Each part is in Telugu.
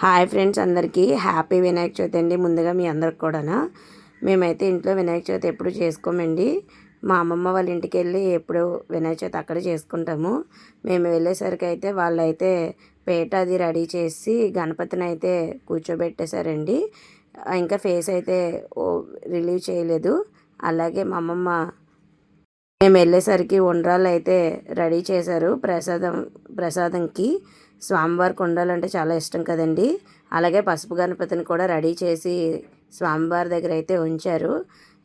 హాయ్ ఫ్రెండ్స్ అందరికీ. హ్యాపీ వినాయక చవితి అండి. ముందుగా మీ అందరికి కూడాను. మేమైతే ఇంట్లో వినాయక చవితి ఎప్పుడు చేసుకోమండి. మా అమ్మమ్మ వాళ్ళ ఇంటికి వెళ్ళి ఎప్పుడు వినాయక చవితి అక్కడ చేసుకుంటాము. మేము వెళ్ళేసరికి అయితే వాళ్ళైతే పేట అది రెడీ చేసి గణపతిని అయితే కూర్చోబెట్టేశారండి. ఇంకా ఫేస్ అయితే రిలీవ్ చేయలేదు. అలాగే మా అమ్మమ్మ మేము వెళ్ళేసరికి ఉండ్రాళ్ళు అయితే రెడీ చేశారు ప్రసాదం ప్రసాదంకి. స్వామివారికి ఉండాలంటే చాలా ఇష్టం కదండి. అలాగే పసుపు గణపతిని కూడా రెడీ చేసి స్వామివారి దగ్గర అయితే ఉంచారు.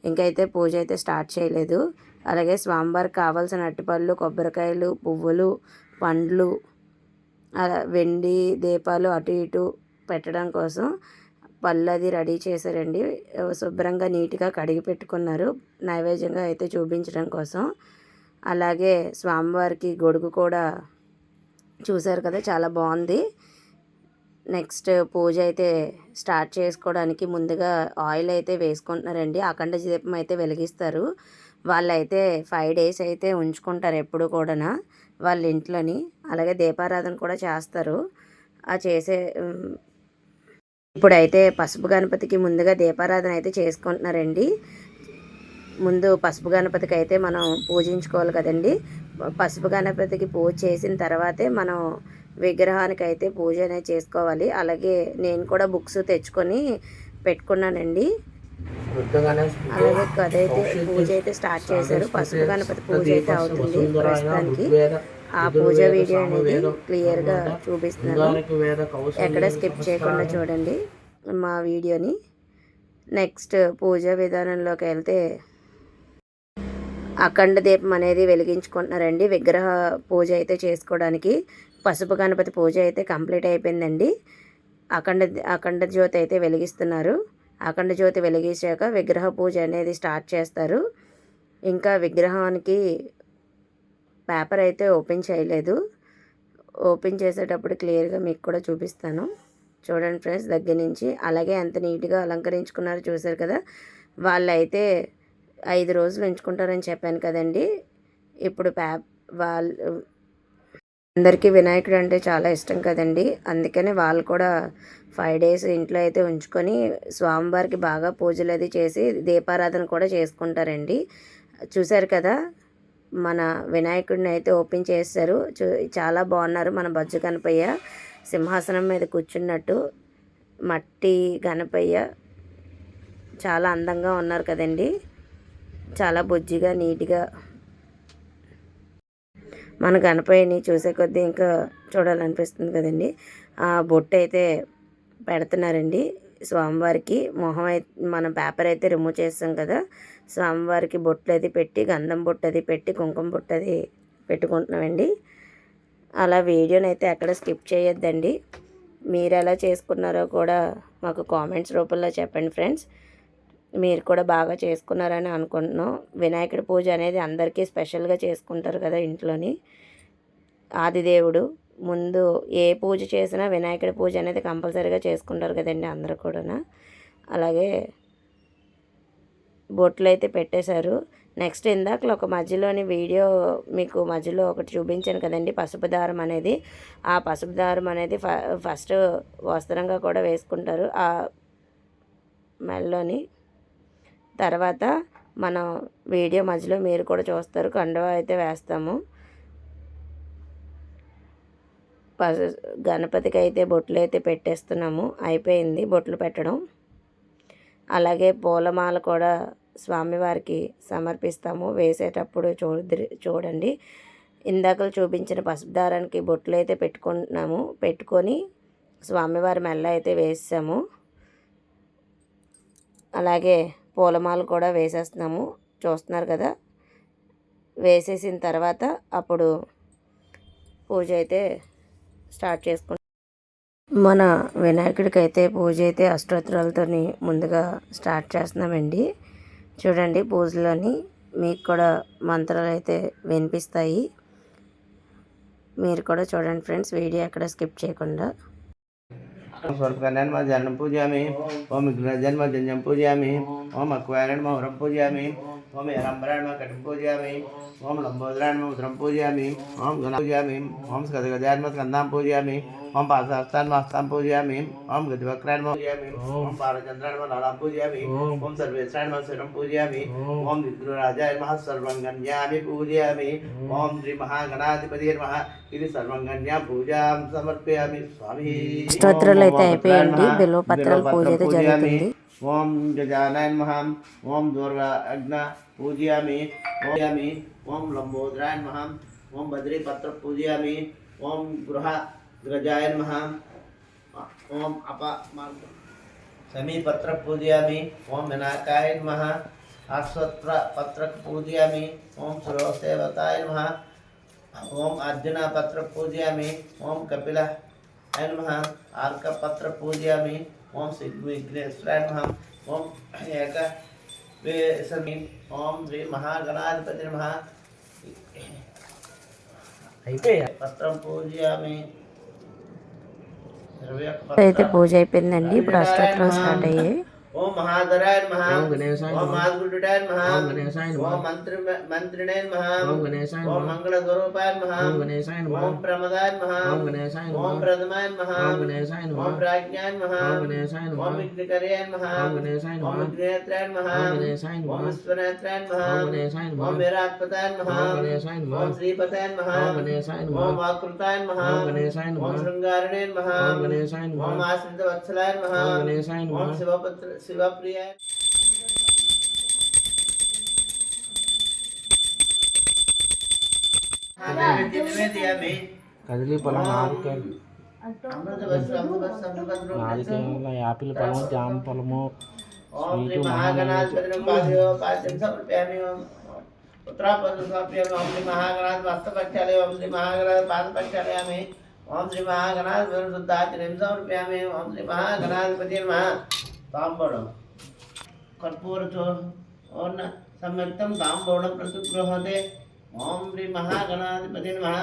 ఇంకైతే పూజ అయితే స్టార్ట్ చేయలేదు. అలాగే స్వామివారికి కావాల్సిన అట్టిపళ్ళు కొబ్బరికాయలు పువ్వులు పండ్లు అలా వెండి దీపాలు అటు ఇటు పెట్టడం కోసం పళ్ళు అది రెడీ చేశారండి. శుభ్రంగా నీట్గా కడిగి పెట్టుకున్నారు. నైవేద్యంగా అయితే చూపించడం కోసం. అలాగే స్వామివారికి గొడుగు కూడా చూసారు కదా చాలా బాగుంది. నెక్స్ట్ పూజ అయితే స్టార్ట్ చేసుకోవడానికి ముందుగా ఆయిల్ అయితే వేసుకుంటున్నారండి. అఖండ దీపం అయితే వెలిగిస్తారు. వాళ్ళైతే ఫైవ్ డేస్ అయితే ఉంచుకుంటారు ఎప్పుడు కూడా వాళ్ళ ఇంట్లోని. అలాగే దీపారాధన కూడా చేస్తారు. ఆ చేసే ఇప్పుడైతే పసుపు గణపతికి ముందుగా దీపారాధన అయితే చేసుకుంటున్నారండి. ముందు పసుపు గణపతికి అయితే మనం పూజించుకోవాలి కదండి. పసుపు గణపతికి పూజ చేసిన తర్వాతే మనం విగ్రహానికి అయితే పూజ అనేది చేసుకోవాలి. అలాగే నేను కూడా బుక్స్ తెచ్చుకొని పెట్టుకున్నానండి. అలాగే అదైతే పూజ అయితే స్టార్ట్ చేశారు. పసుపు గణపతి పూజ అయితే అవుతుంది ప్రస్తుతానికి. ఆ పూజ వీడియో అనేది క్లియర్గా చూపిస్తున్నాను. ఎక్కడ స్కిప్ చేయకుండా చూడండి మా వీడియోని. నెక్స్ట్ పూజ విధానంలోకి వెళ్తే అఖండ దీపం అనేది వెలిగించుకుంటున్నారండి. విగ్రహ పూజ అయితే చేసుకోవడానికి పసుపు గణపతి పూజ అయితే కంప్లీట్ అయిపోయిందండి. అఖండ అఖండ జ్యోతి అయితే వెలిగిస్తున్నారు. అఖండ జ్యోతి వెలిగించాక విగ్రహ పూజ అనేది స్టార్ట్ చేస్తారు. ఇంకా విగ్రహానికి పేపర్ అయితే ఓపెన్ చేయలేదు. ఓపెన్ చేసేటప్పుడు క్లియర్గా మీకు కూడా చూపిస్తాను. చూడండి ఫ్రెండ్స్ దగ్గర నుంచి. అలాగే ఎంత నీట్గా అలంకరించుకున్నారో చూసారు కదా. వాళ్ళైతే ఐదు రోజులు ఉంచుకుంటారని చెప్పాను కదండి. ఇప్పుడు పే వాళ్ళు అందరికీ వినాయకుడు అంటే చాలా ఇష్టం కదండి. అందుకని వాళ్ళు కూడా ఫైవ్ డేస్ ఇంట్లో అయితే ఉంచుకొని స్వామివారికి బాగా పూజలు అది చేసి దీపారాధన కూడా చేసుకుంటారండి. చూశారు కదా మన వినాయకుడిని అయితే ఓపెన్ చేశారు. చూ చాలా బాగున్నారు మన బజ్జు గణపయ్య సింహాసనం మీద కూర్చున్నట్టు. మట్టి గణపయ్య చాలా అందంగా ఉన్నారు కదండీ. చాలా బుజ్జిగా నీట్గా మన గణపయ్యని చూసే కొద్దీ ఇంకా చూడాలనిపిస్తుంది కదండి. ఆ బొట్టు అయితే పెడుతున్నారండి. స్వామివారికి మొహం అయితే మనం పేపర్ అయితే రిమూవ్ చేస్తాం కదా. స్వామివారికి బొట్లు అది పెట్టి గంధం బొట్టు అది పెట్టి కుంకుమ బొట్టు అది పెట్టుకుంటున్నామండి. అలా వీడియోని అయితే ఎక్కడ స్కిప్ చేయొద్దండి. మీరు ఎలా చేసుకున్నారో కూడా మాకు కామెంట్స్ రూపంలో చెప్పండి ఫ్రెండ్స్. మీరు కూడా బాగా చేసుకున్నారని అనుకుంటున్నాం. వినాయకుడి పూజ అనేది అందరికీ స్పెషల్గా చేసుకుంటారు కదా ఇంట్లోని. ఆదిదేవుడు ముందు ఏ పూజ చేసినా వినాయకుడి పూజ అనేది కంపల్సరీగా చేసుకుంటారు కదండి అందరూ కూడా అలాగే బొట్లు అయితే పెట్టేశారు. నెక్స్ట్ ఇందాకలో ఒక మధ్యలోని వీడియో మీకు మధ్యలో ఒకటి చూపించాను కదండి పసుపు దారం అనేది. ఆ పసుపు దారం అనేది ఫస్ట్ వస్త్రంగా కూడా వేసుకుంటారు. ఆ మెల్లోని తర్వాత మనం వీడియో మధ్యలో మీరు కూడా చూస్తారు. కండువా అయితే వేస్తాము. గణపతికి అయితే బొట్లు అయితే పెట్టేస్తున్నాము. అయిపోయింది బొట్లు పెట్టడం. అలాగే పూలమాల కూడా స్వామివారికి సమర్పిస్తాము. వేసేటప్పుడు చూడ చూడండి. ఇందాకలు చూపించిన పసుపు దారానికి బొట్లు అయితే పెట్టుకుంటున్నాము. పెట్టుకొని స్వామివారి మెల్ల అయితే వేసాము. అలాగే పూలమాల కూడా వేసేస్తున్నాము. చూస్తున్నారు కదా? వేసేసిన తర్వాత అప్పుడు పూజ అయితే స్టార్ట్ చేసుకుంటాం మన వినాయకుడికి అయితే పూజ అయితే అష్టోత్తరాలతో ముందుగా స్టార్ట్ చేస్తున్నామండి. చూడండి పూజలోని మీకు కూడా మంత్రాలు అయితే వినిపిస్తాయి. మీరు కూడా చూడండి ఫ్రెండ్స్ వీడియో ఎక్కడ స్కిప్ చేయకుండా. స్వర్గన్మజనం పూజయామి ఓం విఘ్నజన్మజన్యం పూజయామి ఓం అక్వారణమహురం పూజయామి ఓం రంభరాణమకటం పూజయామి ఓం లంబోదరాణమోదరం పూజయామి ఓం గణ పూజయామి ఓం స్కదగజాన్మ స్కందాం పూజయామి ఓం పాదహస్తాన్ పూజయామి ఓం గతివక్రాన్ పూజయామి ఓం పాలచంద్రాన్ నలాం పూజయామి ఓం సర్వేశ్వరాన్ శిరం పూజయామి ఓం విగ్రహరాజాయ నమః సర్వం గణ్యామి పూజయామి ఓం శ్రీ మహాగణాధిపతి నమః ఇది సర్వం గణ్యా పూజాం సమర్పయామి స్వామి స్తోత్రాలు అయితే అయిపోయాయండి బిల్వపత్రాల పూజ అయితే. జరుగుతుంది ఓం గజానాయ నమః ఓం దూర్వ అగ్న పూజయామి పూజయామి ఓం లంబోదరాయ నమః ఓం బద్రీపత్ర పూజయామి ఓం గృహ గ్రజాయ నమః ఓం అప సమీపత్ర పూజయామి ఓం వినాయకాయ నమః అశ్వత్ర పత్ర పూజయామి ఓం సురసేవతాయ నమః ఓం అర్జున పత్ర పూజయామి ఓం కపిల నమః ఆర్కపత్ర పూజయామి ఓం శ్రీ విఘ్నేశ్వరాయ నమః ఓం ఏక వేసమి ఓం శ్రీ మహాగణాధిపతి నమః అయిపోయా పత్రం పూజయామి ఇరవై ఒక్క పత్రం. అయితే పూజ అయిపోయిందండి. ఇప్పుడు అష్టోత్తరం స్టార్ట్ అయ్యాయి. ఓం మహాధరాయ నమః ఓం గణేశాయ ఓం మాధుడాయ నమః ఓం గణేశాయ నమః ఓం మంత్రి మంత్రిణే నమః ఓం గణేశాయ ఓం నమః మంగళ స్వరూపాయ నమః ఓం గణేశాయ నమః ఓం ప్రమదాయ నమః ఓం గణేశాయ ఓం నమః ప్రథమాయ నమః ఓం గణేశాయ ఓం నమః ప్రాజ్ఞాయ నమః ఓం గణేశాయ ఓం నమః విఘ్నకర్యాయ నమః ఓం గణేశాయ ఓం నమః విఘ్నేత్రాయ నమః ఓం గణేశాయ ఓం నమః విశ్వనేత్రాయ నమః ఓం గణేశాయ ఓం నమః వీరాత్మతాయ నమః ఓం గణేశాయ ఓం నమః శ్రీపతాయ నమః ఓం గణేశాయ ఓం నమః వాకృతాయ నమః ఓం గణేశాయ ఓం నమః శృంగారిణే నమః ఓం గణేశాయ ఓం నమః ఆశ్రిత వత్సలాయ నమః ఓం గణేశాయ ఓం నమః శివపుత్ర శివప్రియాయ నివేదయామి కదిలి పళ్ళం నారికేళ అమృతవస్తు అమృతవస్తు అమృతవస్తు నారికేళ యాపిల్ పళ్ళం జామ పళ్ళము ఓం శ్రీ మహాగణాధిపతి పాదయో పాద్యం సమర్పయామి ఓం పుత్రాపదం సమర్పయామి ఓం శ్రీ మహాగణాధిపతి హస్తపక్షాలయ ఓం శ్రీ మహాగణాధిపతి పాదపక్షాలయామి ఓం శ్రీ మహాగణాధిపతి శుద్ధాచర్యం సమర్పయామి ఓం శ్రీ మహాగణాధిపతి నమః తాంబూలం కర్పూరతో ఓం సంయుక్తం తాంబూలం ప్రతిగృహతే ఓం శ్రీ మహాగణాధిపతి నమ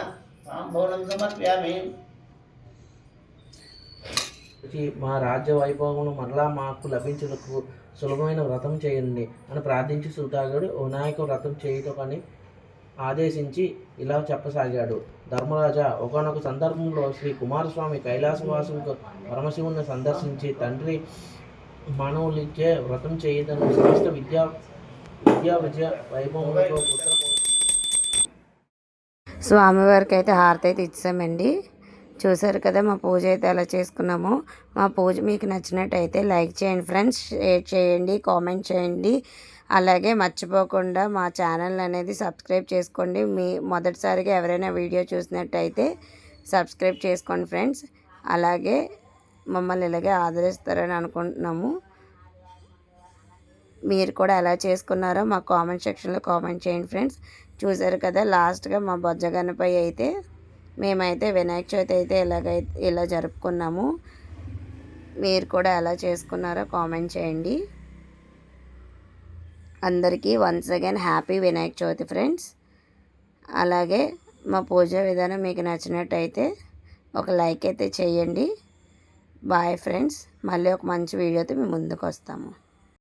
తాంబూలం సమర్పయామి మా రాజ్య వైభవమును మరలా మాకు లభించుటకు సులభమైన వ్రతం చేయండి అని ప్రార్థించి సుతాగుడు వినాయక వ్రతం చేయటమని ఆదేశించి ఇలా చెప్పసాగాడు. ధర్మరాజా ఒకనొక సందర్భంలో శ్రీ కుమారస్వామి కైలాసవాసు పరమశివుని సందర్శించి తండ్రి మానవులిచ్చే వ్రతం చేయదని సమస్త విద్యా విద్యా విజయ వైభవంతో పుత్ర స్వామివారికి అయితే హారతి అయితే ఇచ్చామండి. చూసారు కదా మా పూజ అయితే ఎలా చేసుకున్నామో. మా పూజ మీకు నచ్చినట్టయితే లైక్ చేయండి ఫ్రెండ్స్ షేర్ చేయండి కామెంట్ చేయండి. అలాగే మర్చిపోకుండా మా ఛానల్ అనేది సబ్స్క్రైబ్ చేసుకోండి. మీ మొదటిసారిగా ఎవరైనా వీడియో చూసినట్టయితే సబ్స్క్రైబ్ చేసుకోండి ఫ్రెండ్స్. అలాగే మమ్మల్ని ఇలాగే ఆదరిస్తారని అనుకుంటున్నాము. మీరు కూడా ఎలా చేసుకున్నారో మా కామెంట్ సెక్షన్లో కామెంట్ చేయండి ఫ్రెండ్స్. చూసారు కదా లాస్ట్గా మా బొజ్జగన్నపై అయితే మేమైతే వినాయక చవితి అయితే ఇలాగైతే ఇలా జరుపుకున్నాము. మీరు కూడా ఎలా చేసుకున్నారో కామెంట్ చేయండి. అందరికీ once again happy Vinayaka Chavithi friends. అలాగే మా పూజా విధానం మీకు నచ్చినట్టయితే ఒక లైక్ అయితే చేయండి. బాయ్ ఫ్రెండ్స్ మళ్ళీ ఒక మంచి వీడియోతో మేము ముందుకు వస్తాము.